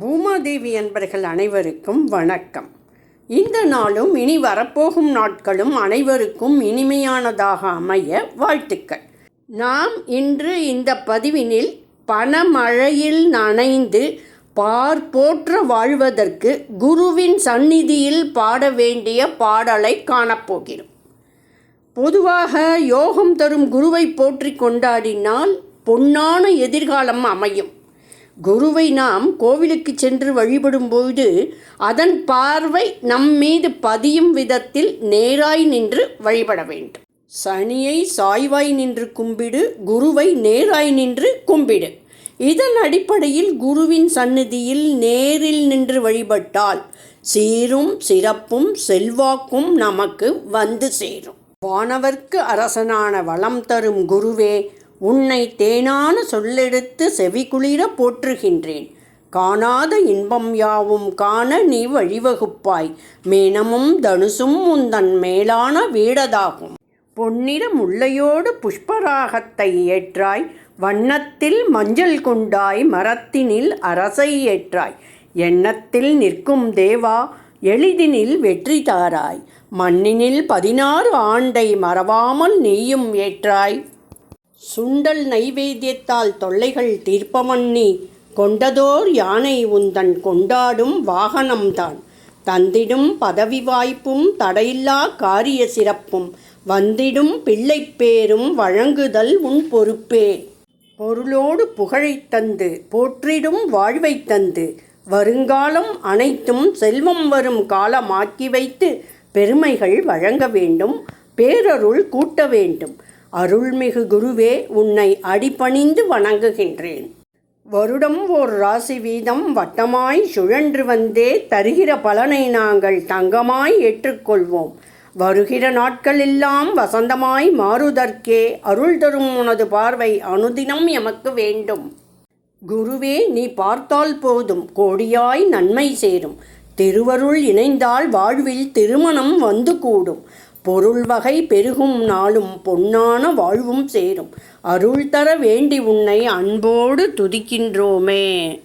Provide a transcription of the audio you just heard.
பூமாதேவி என்பர்கள் அனைவருக்கும் வணக்கம். இந்த நாளும் இனி வரப்போகும் நாட்களும் அனைவருக்கும் இனிமையானதாக அமைய வாழ்த்துக்கள். நாம் இன்று இந்த பதிவினில் பணமழையில் நனைந்து பார் போற்ற வாழ்வதற்கு குருவின் சந்நிதியில் பாட வேண்டிய பாடலை காணப்போகிறோம் பொதுவாக யோகம் தரும் குருவை போற்றி கொண்டாடினால் பொன்னான எதிர்காலம் அமையும். குருவை நாம் கோவிலுக்கு சென்று வழிபடும்போது அதன் பார்வை நம் மீது பதியும் விதத்தில் நேராய் நின்று வழிபட வேண்டும். சனியை சாய்வாய் நின்று கும்பிடு குருவை நேராய் நின்று கும்பிடு. இதன் அடிப்படையில் குருவின் சந்நிதியில் நேரில் நின்று வழிபட்டால் சீரும் சிறப்பும் செல்வாக்கும் நமக்கு வந்து சேரும். வானவர்க்கு அரசனான வளம் தரும் குருவே உன்னை தேனான சொல்லெடுத்து செவிகுளிர போற்றுகின்றேன். காணாத இன்பம் யாவும் காண நீ வழிவகுப்பாய். மேனமும் தனுசும் உந்தன் மேலான வீடதாகும். பொன்னிற முல்லையோடு புஷ்பராகத்தை ஏற்றாய். வண்ணத்தில் மஞ்சள் கொண்டாய் மரத்தினில் அரசை ஏற்றாய். எண்ணத்தில் நிற்கும் தேவா எளிதினில் வெற்றி தாராய். மண்ணினில் பதினாறு ஆண்டை மறவாமல் நீயும் ஏற்றாய். சுண்டல் நைவேத்தியத்தால் தொல்லைகள் தீர்ப்பமண்ணி கொண்டதோர் யானை உந்தன் கொண்டாடும் வாகனம்தான். தந்திடும் பதவி வாய்ப்பும் தடையில்லா காரிய சிறப்பும் வந்திடும் பிள்ளைப்பேரும் வழங்குதல் உன் பொறுப்பே. பொருளோடு புகழைத் தந்து போற்றிடும் வாழ்வைத் தந்து வருங்காலம் அனைத்தும் செல்வம் வரும் காலமாக்கி வைத்து பெருமைகள் வழங்க வேண்டும் பேரருள் கூட்ட வேண்டும். அருள்மிகு குருவே உன்னை அடிபணிந்து வணங்குகின்றேன். வருடம் ஓர் ராசி வீதம் வட்டமாய் சுழன்று வந்தே தருகிற பலனை நாங்கள் தங்கமாய் ஏற்றுக்கொள்வோம். வருகிற நாட்களெல்லாம் வசந்தமாய் மாறுதற்கே அருள் தரும் உனது பார்வை அனுதினம் எமக்கு வேண்டும். குருவே நீ பார்த்தால் போதும் கோடியாய் நன்மை சேரும். திருவருள் இணைந்தால் வாழ்வில் திருமணம் வந்து கூடும். பொருள் வகை பெருகும் நாளும் பொன்னான வாழ்வும் சேரும். அருள் தர வேண்டி உன்னை அன்போடு துதிக்கின்றோமே.